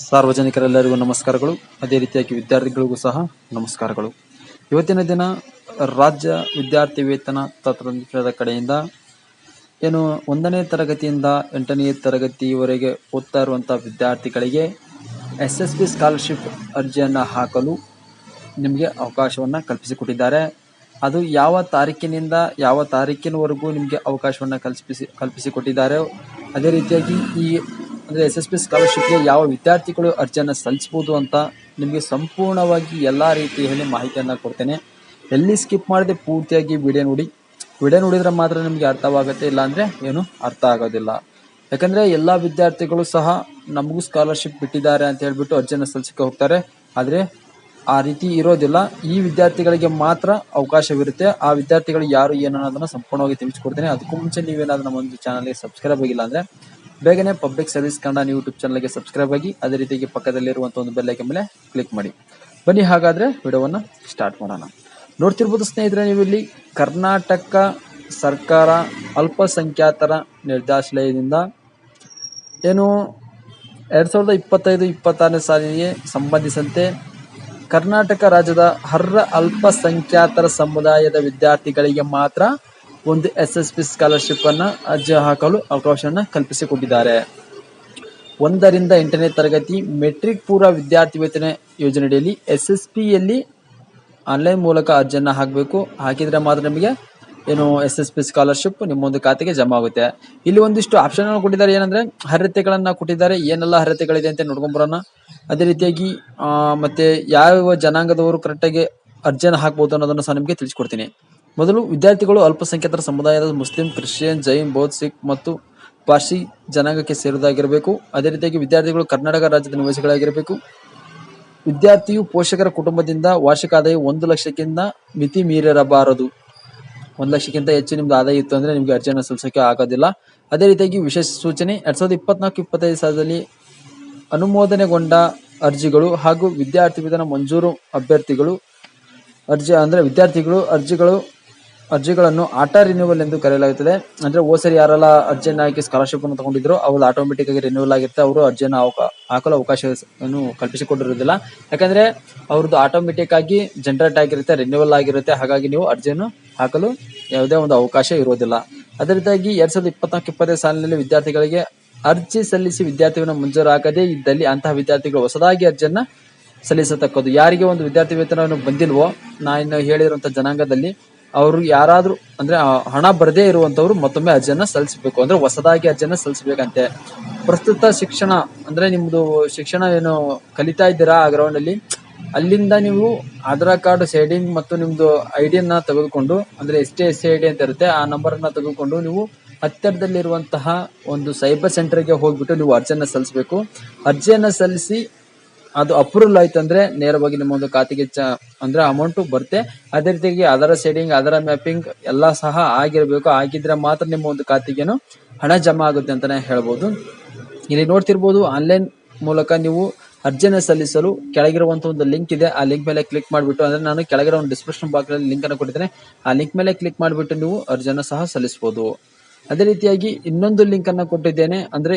ಸಾರ್ವಜನಿಕರೆಲ್ಲರಿಗೂ ನಮಸ್ಕಾರಗಳು. ಅದೇ ರೀತಿಯಾಗಿ ವಿದ್ಯಾರ್ಥಿಗಳಿಗೂ ಸಹ ನಮಸ್ಕಾರಗಳು. ಇವತ್ತಿನ ದಿನ ರಾಜ್ಯ ವಿದ್ಯಾರ್ಥಿ ವೇತನ ತಂತ್ರದ ಕಡೆಯಿಂದ ಏನು ಒಂದನೇ ತರಗತಿಯಿಂದ ಎಂಟನೇ ತರಗತಿವರೆಗೆ ಓದ್ತಾ ಇರುವಂಥ ವಿದ್ಯಾರ್ಥಿಗಳಿಗೆ ಎಸ್ ಎಸ್ ಪಿ ಸ್ಕಾಲರ್ಶಿಪ್ ಅರ್ಜಿಯನ್ನು ಹಾಕಲು ನಿಮಗೆ ಅವಕಾಶವನ್ನು ಕಲ್ಪಿಸಿಕೊಟ್ಟಿದ್ದಾರೆ. ಅದು ಯಾವ ತಾರೀಕಿನಿಂದ ಯಾವ ತಾರೀಕಿನವರೆಗೂ ನಿಮಗೆ ಅವಕಾಶವನ್ನು ಕಲ್ಪಿಸಿ, ಕಲ್ಪಿಸಿಕೊಟ್ಟಿದ್ದಾರೆ. ಅದೇ ರೀತಿಯಾಗಿ ಈ ಅಂದರೆ ಎಸ್ ಎಸ್ ಪಿ ಸ್ಕಾಲರ್ಶಿಪ್ಗೆ ಯಾವ ವಿದ್ಯಾರ್ಥಿಗಳು ಅರ್ಜಿಯನ್ನು ಸಲ್ಲಿಸ್ಬೋದು ಅಂತ ನಿಮಗೆ ಸಂಪೂರ್ಣವಾಗಿ ಎಲ್ಲ ರೀತಿಯಲ್ಲಿ ಮಾಹಿತಿಯನ್ನು ಕೊಡ್ತೇನೆ. ಎಲ್ಲಿ ಸ್ಕಿಪ್ ಮಾಡದೆ ಪೂರ್ತಿಯಾಗಿ ವಿಡಿಯೋ ನೋಡಿ. ವಿಡಿಯೋ ನೋಡಿದ್ರೆ ಮಾತ್ರ ನಿಮಗೆ ಅರ್ಥವಾಗುತ್ತೆ, ಇಲ್ಲಾಂದರೆ ಏನು ಅರ್ಥ ಆಗೋದಿಲ್ಲ. ಯಾಕಂದರೆ ಎಲ್ಲ ವಿದ್ಯಾರ್ಥಿಗಳು ಸಹ ನಮಗೂ ಸ್ಕಾಲರ್ಶಿಪ್ ಬಿಟ್ಟಿದ್ದಾರೆ ಅಂತ ಹೇಳ್ಬಿಟ್ಟು ಅರ್ಜಿಯನ್ನು ಸಲ್ಲಿಸಕ್ಕೆ ಹೋಗ್ತಾರೆ. ಆದರೆ ಆ ರೀತಿ ಇರೋದಿಲ್ಲ. ಈ ವಿದ್ಯಾರ್ಥಿಗಳಿಗೆ ಮಾತ್ರ ಅವಕಾಶವಿರುತ್ತೆ. ಆ ವಿದ್ಯಾರ್ಥಿಗಳು ಯಾರು ಏನು ಸಂಪೂರ್ಣವಾಗಿ ತಿಳಿಸ್ಕೊಡ್ತೇನೆ. ಅದಕ್ಕೂ ಮುಂಚೆ ನೀವೇನಾದ್ರೂ ನಮ್ಮ ಒಂದು ಚಾನಲ್ಗೆ ಸಬ್ಸ್ಕ್ರೈಬ್ ಆಗಿಲ್ಲ ಅಂದ್ರೆ ಬೇಗನೆ ಪಬ್ಲಿಕ್ ಸರ್ವಿಸ್ ಕನ್ನಡ ಯೂಟ್ಯೂಬ್ ಚಾನಲ್ಗೆ ಸಬ್ಸ್ಕ್ರೈಬ್ ಆಗಿ ಅದೇ ರೀತಿಯಾಗಿ ಪಕ್ಕದಲ್ಲಿರುವಂಥ ಒಂದು ಬೆಲ್ ಐಕನ್ ಮೇಲೆ ಕ್ಲಿಕ್ ಮಾಡಿ. ಬನ್ನಿ ಹಾಗಾದ್ರೆ ವಿಡಿಯೋವನ್ನು ಸ್ಟಾರ್ಟ್ ಮಾಡೋಣ. ನೋಡ್ತಿರ್ಬೋದು ಸ್ನೇಹಿತರೆ ನೀವು ಇಲ್ಲಿ ಕರ್ನಾಟಕ ಸರ್ಕಾರ ಅಲ್ಪಸಂಖ್ಯಾತರ ನಿರ್ದೇಶಾಲಯದಿಂದ ಏನು ಎರಡ್ ಸಾವಿರದ ಇಪ್ಪತ್ತೈದು, ಇಪ್ಪತ್ತಾರನೇ ಸಾಲಿಗೆ ಸಂಬಂಧಿಸಿದಂತೆ ಕರ್ನಾಟಕ ರಾಜ್ಯದ ಅರ್ಹ ಅಲ್ಪಸಂಖ್ಯಾತರ ಸಮುದಾಯದ ವಿದ್ಯಾರ್ಥಿಗಳಿಗೆ ಮಾತ್ರ ಒಂದು ಎಸ್ ಎಸ್ ಪಿ ಸ್ಕಾಲರ್ಶಿಪ್ ಅನ್ನ ಅರ್ಜಿ ಹಾಕಲು ಅವಕಾಶವನ್ನು ಕಲ್ಪಿಸಿಕೊಟ್ಟಿದ್ದಾರೆ. ಒಂದರಿಂದ ಎಂಟನೇ ತರಗತಿ ಮೆಟ್ರಿಕ್ ಪೂರ್ವ ವಿದ್ಯಾರ್ಥಿ ವೇತನ ಯೋಜನೆಯಡಿಯಲ್ಲಿ ಎಸ್ ಎಸ್ ಪಿಯಲ್ಲಿ ಆನ್ಲೈನ್ ಮೂಲಕ ಅರ್ಜಿಯನ್ನು ಹಾಕಬೇಕು. ಹಾಕಿದ್ರೆ ಮಾತ್ರ ನಿಮಗೆ ಏನು ಎಸ್ ಎಸ್ ಪಿ ಸ್ಕಾಲರ್ಶಿಪ್ ನಿಮ್ಮ ಒಂದು ಖಾತೆಗೆ ಜಮಾ ಆಗುತ್ತೆ. ಇಲ್ಲಿ ಒಂದಿಷ್ಟು ಆಪ್ಷನ್ ಕೊಟ್ಟಿದ್ದಾರೆ. ಏನಂದ್ರೆ ಅರ್ಹತೆಗಳನ್ನ ಕೊಟ್ಟಿದ್ದಾರೆ. ಏನೆಲ್ಲ ಅರ್ಹತೆಗಳಿದೆ ಅಂತ ನೋಡ್ಕೊಂಬರೋಣ ಅದೇ ರೀತಿಯಾಗಿ ಮತ್ತೆ ಯಾವ ಜನಾಂಗದವರು ಕರೆಕ್ಟಾಗಿ ಅರ್ಜಿಯನ್ನು ಹಾಕ್ಬೋದು ಅನ್ನೋದನ್ನು ಸಹ ನಿಮಗೆ ತಿಳಿಸ್ಕೊಡ್ತೀನಿ. ಮೊದಲು ವಿದ್ಯಾರ್ಥಿಗಳು ಅಲ್ಪಸಂಖ್ಯಾತರ ಸಮುದಾಯದ ಮುಸ್ಲಿಂ, ಕ್ರಿಶ್ಚಿಯನ್, ಜೈನ್, ಬೌದ್ಧ, ಸಿಖ್ ಮತ್ತು ಪಾರ್ಸಿ ಜನಾಂಗಕ್ಕೆ ಸೇರಿದಾಗಿರಬೇಕು ಅದೇ ರೀತಿಯಾಗಿ ವಿದ್ಯಾರ್ಥಿಗಳು ಕರ್ನಾಟಕ ರಾಜ್ಯದ ನಿವಾಸಿಗಳಾಗಿರಬೇಕು. ವಿದ್ಯಾರ್ಥಿಯು ಪೋಷಕರ ಕುಟುಂಬದಿಂದ ವಾರ್ಷಿಕ ಆದಾಯ ಒಂದು ಲಕ್ಷಕ್ಕಿಂತ ಮಿತಿ ಮೀರಿರಬಾರದು ಒಂದು ಲಕ್ಷಕ್ಕಿಂತ ಹೆಚ್ಚು ನಿಮ್ದು ಆದಾಯ ಇತ್ತು ಅಂದ್ರೆ ನಿಮ್ಗೆ ಅರ್ಜಿಯನ್ನು ಸಲ್ಲಿಸೋಕೆ ಆಗೋದಿಲ್ಲ. ಅದೇ ರೀತಿಯಾಗಿ ವಿಶೇಷ ಸೂಚನೆ, ಎರಡ್ ಸಾವಿರದ ಇಪ್ಪತ್ನಾಲ್ಕು ಇಪ್ಪತ್ತೈದು ಸಾಲದಲ್ಲಿ ಅನುಮೋದನೆಗೊಂಡ ಅರ್ಜಿಗಳು ಹಾಗೂ ವಿದ್ಯಾರ್ಥಿ ವೇತನ ಮಂಜೂರು ಅಭ್ಯರ್ಥಿಗಳು, ಅರ್ಜಿ ಅಂದ್ರೆ ವಿದ್ಯಾರ್ಥಿಗಳು ಅರ್ಜಿಗಳು ಅರ್ಜಿಗಳನ್ನು ಆಟೋ ರಿನ್ಯೂವಲ್ ಎಂದು ಕರೆಯಲಾಗುತ್ತದೆ. ಅಂದ್ರೆ ಓಸರಿ ಸರಿ ಯಾರೆಲ್ಲ ಅರ್ಜಿಯನ್ನು ಹಾಕಿ ಸ್ಕಾಲರ್ಶಿಪ್ ಅನ್ನು ತಗೊಂಡಿದ್ರು ಅವ್ರು ಆಟೋಮೆಟಿಕ್ ಆಗಿ ರಿನ್ಯೂವಲ್ ಆಗಿರುತ್ತೆ. ಅವರು ಅರ್ಜಿಯನ್ನು ಹಾಕಲು ಅವಕಾಶ ಕಲ್ಪಿಸಿಕೊಂಡಿರುವುದಿಲ್ಲ ಯಾಕಂದ್ರೆ ಅವ್ರದ್ದು ಆಟೋಮೆಟಿಕ್ ಆಗಿ ಜನರೇಟ್ ಆಗಿರುತ್ತೆ ರಿನ್ಯೂವಲ್ ಆಗಿರುತ್ತೆ. ಹಾಗಾಗಿ ನೀವು ಅರ್ಜಿಯನ್ನು ಹಾಕಲು ಯಾವುದೇ ಒಂದು ಅವಕಾಶ ಇರುವುದಿಲ್ಲ ಅದೇ ರೀತಿಯಾಗಿ ಎರಡ್ ಸಾವಿರದ ಇಪ್ಪತ್ನಾಲ್ಕು, ಇಪ್ಪತ್ತೈದು ಸಾಲಿನಲ್ಲಿ ವಿದ್ಯಾರ್ಥಿಗಳಿಗೆ ಅರ್ಜಿ ಸಲ್ಲಿಸಿ ವಿದ್ಯಾರ್ಥಿಗಳನ್ನು ಮಂಜೂರಾಗದೇ ಇದ್ದಲ್ಲಿ ಅಂತಹ ವಿದ್ಯಾರ್ಥಿಗಳು ಹೊಸದಾಗಿ ಅರ್ಜಿಯನ್ನ ಸಲ್ಲಿಸತಕ್ಕದ್ದು. ಯಾರಿಗೆ ಒಂದು ವಿದ್ಯಾರ್ಥಿ ವೇತನವನ್ನು ಬಂದಿಲ್ವೋ ನಾನು ಹೇಳಿರುವಂತಹ ಜನಾಂಗದಲ್ಲಿ ಅವರು ಯಾರಾದ್ರೂ, ಅಂದ್ರೆ ಹಣ ಬರದೇ ಇರುವಂತವ್ರು ಮತ್ತೊಮ್ಮೆ ಅರ್ಜಿಯನ್ನ ಸಲ್ಲಿಸಬೇಕು. ಅಂದ್ರೆ ಹೊಸದಾಗಿ ಅರ್ಜಿಯನ್ನ ಸಲ್ಲಿಸಬೇಕಂತೆ. ಪ್ರಸ್ತುತ ಶಿಕ್ಷಣ, ಅಂದ್ರೆ ನಿಮ್ದು ಶಿಕ್ಷಣ ಏನು ಕಲಿತಾ ಇದ್ದೀರಾ ಆ ಗ್ರೌಂಡ್ ಅಲ್ಲಿ? ಅಲ್ಲಿಂದ ನೀವು ಆಧಾರ್ ಕಾರ್ಡ್, ಸೈಡಿಂಗ್ ಮತ್ತು ನಿಮ್ದು ಐಡಿಯನ್ನ ತೆಗೆದುಕೊಂಡು, ಅಂದ್ರೆ S T S C I D ಅಂತ ಇರುತ್ತೆ, ಆ ನಂಬರ್ ಅನ್ನ ತೆಗೆದುಕೊಂಡು ನೀವು ಹತ್ತಿರದಲ್ಲಿರುವಂತಹ ಒಂದು ಸೈಬರ್ ಸೆಂಟರ್ಗೆ ಹೋಗ್ಬಿಟ್ಟು ನೀವು ಅರ್ಜಿಯನ್ನ ಸಲ್ಲಿಸಬೇಕು. ಅರ್ಜಿಯನ್ನ ಸಲ್ಲಿಸಿ ಅದು ಅಪ್ರೂವಲ್ ಆಯ್ತು ಅಂದ್ರೆ ನೇರವಾಗಿ ನಿಮ್ಮ ಒಂದು ಖಾತೆಗೆ ಚ ಅಂದ್ರೆ ಅಮೌಂಟ್ ಬರುತ್ತೆ. ಅದೇ ರೀತಿಯಾಗಿ ಅದರ ಸೆಡಿಂಗ್ ಅದರ ಮ್ಯಾಪಿಂಗ್ ಎಲ್ಲ ಸಹ ಆಗಿರಬೇಕು. ಆಗಿದ್ರೆ ಮಾತ್ರ ನಿಮ್ಮ ಒಂದು ಖಾತೆಗೇನು ಹಣ ಜಮಾ ಆಗುತ್ತೆ ಅಂತಾನೆ ಹೇಳ್ಬೋದು. ಇಲ್ಲಿ ನೋಡ್ತಿರ್ಬೋದು ಆನ್ಲೈನ್ ಮೂಲಕ ನೀವು ಅರ್ಜಿಯನ್ನು ಸಲ್ಲಿಸಲು ಕೆಳಗಿರುವಂತಹ ಒಂದು ಲಿಂಕ್ ಇದೆ. ಆ ಲಿಂಕ್ ಮೇಲೆ ಕ್ಲಿಕ್ ಮಾಡಿಬಿಟ್ಟು, ಅಂದ್ರೆ ನಾನು ಕೆಳಗಿರೋ ಒಂದು ಡಿಸ್ಕ್ರಿಪ್ಷನ್ ಬಾಕ್ಸ್ ಅಲ್ಲಿ ಲಿಂಕ್ ಅನ್ನು ಕೊಟ್ಟಿದ್ದೇನೆ. ಆ ಲಿಂಕ್ ಮೇಲೆ ಕ್ಲಿಕ್ ಮಾಡಿಬಿಟ್ಟು ನೀವು ಅರ್ಜಿಯನ್ನು ಸಹ ಸಲ್ಲಿಸಬಹುದು. ಅದೇ ರೀತಿಯಾಗಿ ಇನ್ನೊಂದು ಲಿಂಕ್ ಅನ್ನ ಕೊಟ್ಟಿದ್ದೇನೆ. ಅಂದ್ರೆ